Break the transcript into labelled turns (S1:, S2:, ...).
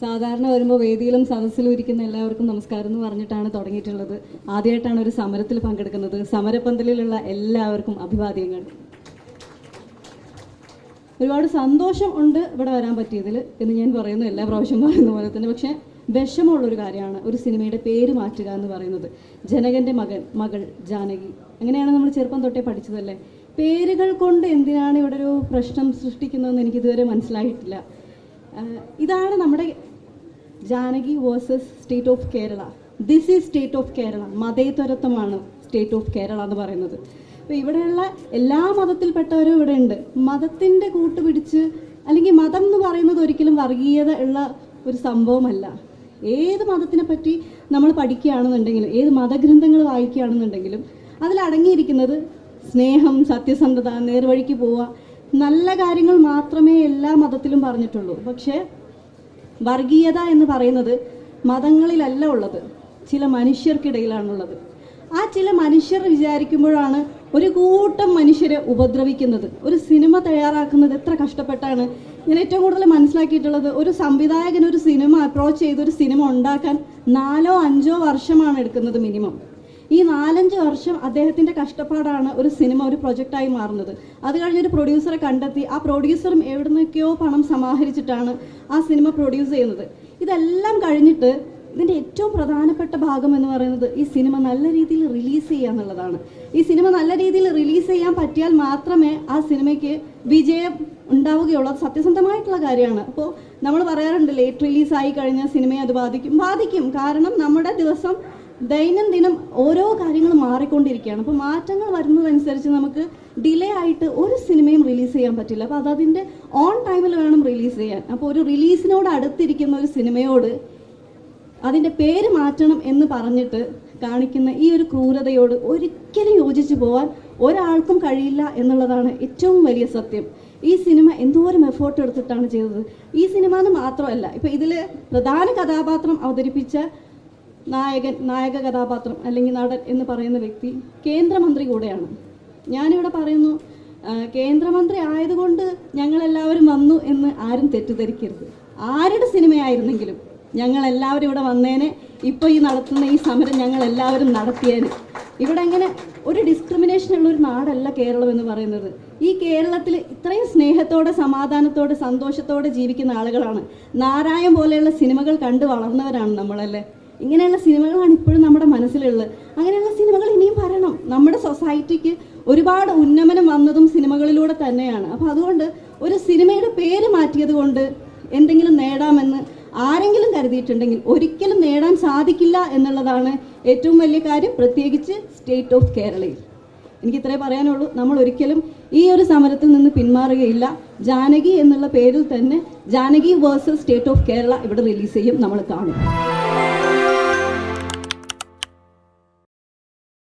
S1: സാധാരണ വരുമ്പോൾ വേദിയിലും സദസ്സിലും ഇരിക്കുന്ന എല്ലാവർക്കും നമസ്കാരം എന്ന് പറഞ്ഞിട്ടാണ് തുടങ്ങിയിട്ടുള്ളത്. ആദ്യമായിട്ടാണ് ഒരു സമരത്തിൽ പങ്കെടുക്കുന്നത്. സമരപ്പന്തലിലുള്ള എല്ലാവർക്കും അഭിവാദ്യങ്ങൾ. ഒരുപാട് സന്തോഷം ഉണ്ട് ഇവിടെ വരാൻ പറ്റിയതിൽ എന്ന് ഞാൻ പറയുന്നു എല്ലാ പ്രാവശ്യം പറയുന്ന പോലെ തന്നെ. പക്ഷേ വിഷമമുള്ളൊരു കാര്യമാണ് ഒരു സിനിമയുടെ പേര് മാറ്റുക എന്ന് പറയുന്നത്. ജനകന്റെ മകൻ മകൾ ജാനകി. അങ്ങനെയാണ് നമ്മൾ ചെറുപ്പം തൊട്ടേ പഠിച്ചതല്ലേ? പേരുകൾ കൊണ്ട് എന്തിനാണ് ഇവിടെ ഒരു പ്രശ്നം സൃഷ്ടിക്കുന്നതെന്ന് എനിക്കിതുവരെ മനസ്സിലായിട്ടില്ല. ഇതാണ് നമ്മുടെ Janaki versus state of Kerala this is state of Kerala മതേതരത്വമാണ് state of Kerala എന്ന് പറയുന്നത്. അപ്പോൾ ഇവിടെയുള്ള എല്ലാ മതത്തിൽപ്പെട്ടവരും ഇവിടെ ഉണ്ട്. മതത്തിന്റെ കൂട്ടുപിടിച്ച് അല്ലെങ്കിൽ മതം എന്ന് പറയുന്നത് ഒരിക്കലും വർഗീയത ഉള്ള ഒരു സംഭവമല്ല. ഏത് മതത്തിനെ പറ്റി നമ്മൾ പഠിക്കുകയാണെന്നുണ്ടെങ്കിലും ഏത് മതഗ്രന്ഥങ്ങൾ വായിക്കുകയാണെന്നുണ്ടെങ്കിലും അതിലടങ്ങിയിരിക്കുന്നത് സ്നേഹം സത്യസന്ധത നേർവഴിക്ക് പോവുക നല്ല കാര്യങ്ങൾ മാത്രമേ എല്ലാ മതത്തിലും പറഞ്ഞിട്ടുള്ളൂ. പക്ഷേ വർഗീയത എന്ന് പറയുന്നത് മതങ്ങളിലല്ല ഉള്ളത്. ചില മനുഷ്യർക്കിടയിലാണുള്ളത്. ആ ചില മനുഷ്യർ വിചാരിക്കുമ്പോഴാണ് ഒരു കൂട്ടം മനുഷ്യരെ ഉപദ്രവിക്കുന്നത്. ഒരു സിനിമ തയ്യാറാക്കുന്നത് എത്ര കഷ്ടപ്പെട്ടാണ്. ഞാൻ ഏറ്റവും കൂടുതൽ മനസ്സിലാക്കിയിട്ടുള്ളത് ഒരു സംവിധായകൻ ഒരു സിനിമ അപ്രോച്ച് ചെയ്ത് ഒരു സിനിമ ഉണ്ടാക്കാൻ നാലോ അഞ്ചോ വർഷമാണ് എടുക്കുന്നത് മിനിമം ഈ നാലഞ്ച് വർഷം അദ്ദേഹത്തിന്റെ കഷ്ടപ്പാടാണ് ഒരു സിനിമ ഒരു പ്രൊജക്റ്റായി മാറുന്നത്. അത് കഴിഞ്ഞ് ഒരു പ്രൊഡ്യൂസറെ കണ്ടെത്തി. ആ പ്രൊഡ്യൂസറും എവിടുന്നൊക്കെയോ പണം സമാഹരിച്ചിട്ടാണ് ആ സിനിമ പ്രൊഡ്യൂസ് ചെയ്യുന്നത്. ഇതെല്ലാം കഴിഞ്ഞിട്ട് ഇതിന്റെ ഏറ്റവും പ്രധാനപ്പെട്ട ഭാഗം എന്ന് പറയുന്നത് ഈ സിനിമ നല്ല രീതിയിൽ റിലീസ് ചെയ്യുക എന്നുള്ളതാണ്. ഈ സിനിമ നല്ല രീതിയിൽ റിലീസ് ചെയ്യാൻ പറ്റിയാൽ മാത്രമേ ആ സിനിമയ്ക്ക് വിജയം ഉണ്ടാവുകയുള്ളൂ. അത് സത്യസന്ധമായിട്ടുള്ള കാര്യമാണ്. അപ്പോൾ നമ്മൾ പറയാറുണ്ട് ലേറ്റ് റിലീസ് ആയി കഴിഞ്ഞാൽ സിനിമയെ അത് ബാധിക്കും. ബാധിക്കും. കാരണം നമ്മുടെ ദിവസം ദൈനംദിനം ഓരോ കാര്യങ്ങൾ മാറിക്കൊണ്ടിരിക്കുകയാണ്. അപ്പോൾ മാറ്റങ്ങൾ വരുന്നതനുസരിച്ച് നമുക്ക് ഡിലേ ആയിട്ട് ഒരു സിനിമയും റിലീസ് ചെയ്യാൻ പറ്റില്ല. അപ്പോൾ അതതിന്റെ ഓൺ ടൈമിൽ വേണം റിലീസ് ചെയ്യാൻ. അപ്പോൾ ഒരു റിലീസിനോട് അടുത്തിരിക്കുന്ന ഒരു സിനിമയോട് അതിന്റെ പേര് മാറ്റണം എന്ന് പറഞ്ഞിട്ട് കാണിക്കുന്ന ഈ ഒരു ക്രൂരതയോട് ഒരിക്കലും യോജിച്ചു പോകാൻ ഒരാൾക്കും കഴിയില്ല എന്നുള്ളതാണ് ഏറ്റവും വലിയ സത്യം. ഈ സിനിമ എന്തോരം എഫേർട്ട് എടുത്തിട്ടാണ് ചെയ്തത്? ഈ സിനിമ എന്ന് മാത്രമല്ല ഇപ്പം ഇതിൽ പ്രധാന കഥാപാത്രം അവതരിപ്പിച്ച നായകൻ നായക കഥാപാത്രം അല്ലെങ്കിൽ നടൻ എന്ന് പറയുന്ന വ്യക്തി കേന്ദ്രമന്ത്രി കൂടെയാണ്. ഞാനിവിടെ പറയുന്നു കേന്ദ്രമന്ത്രി ആയതുകൊണ്ട് ഞങ്ങളെല്ലാവരും വന്നു എന്ന് ആരും തെറ്റിദ്ധരിക്കരുത്. ആരുടെ സിനിമയായിരുന്നെങ്കിലും ഞങ്ങൾ എല്ലാവരും ഇവിടെ വന്നേനെ ഇപ്പൊ ഈ നടത്തുന്ന ഈ സമരം ഞങ്ങൾ എല്ലാവരും നടത്തിയേനെ. ഇവിടെ അങ്ങനെ ഒരു ഡിസ്ക്രിമിനേഷൻ ഉള്ള ഒരു നാടല്ല കേരളം എന്ന് പറയുന്നത്. ഈ കേരളത്തിൽ ഇത്രയും സ്നേഹത്തോടെ സമാധാനത്തോടെ സന്തോഷത്തോടെ ജീവിക്കുന്ന ആളുകളാണ്. നാരായം പോലെയുള്ള സിനിമകൾ കണ്ടു വളർന്നവരാണ് നമ്മളല്ലേ? ഇങ്ങനെയുള്ള സിനിമകളാണ് ഇപ്പോഴും നമ്മുടെ മനസ്സിലുള്ളത്. അങ്ങനെയുള്ള സിനിമകൾ ഇനിയും വരണം. നമ്മുടെ സൊസൈറ്റിക്ക് ഒരുപാട് ഉന്നമനം വന്നതും സിനിമകളിലൂടെ തന്നെയാണ്. അപ്പോൾ അതുകൊണ്ട് ഒരു സിനിമയുടെ പേര് മാറ്റിയത് കൊണ്ട് എന്തെങ്കിലും നേടാമെന്ന് ആരെങ്കിലും കരുതിയിട്ടുണ്ടെങ്കിൽ ഒരിക്കലും നേടാൻ സാധിക്കില്ല എന്നുള്ളതാണ് ഏറ്റവും വലിയ കാര്യം. പ്രത്യേകിച്ച് സ്റ്റേറ്റ് ഓഫ് കേരളയിൽ. എനിക്ക് ഇത്രേ പറയാനുള്ളൂ. നമ്മൾ ഒരിക്കലും ഈ ഒരു സമരത്തിൽ നിന്ന് പിന്മാറുകയില്ല. ജാനകി എന്നുള്ള പേരിൽ തന്നെ Janaki versus state of Kerala ഇവിടെ റിലീസ് ചെയ്യും. നമ്മൾ കാണും.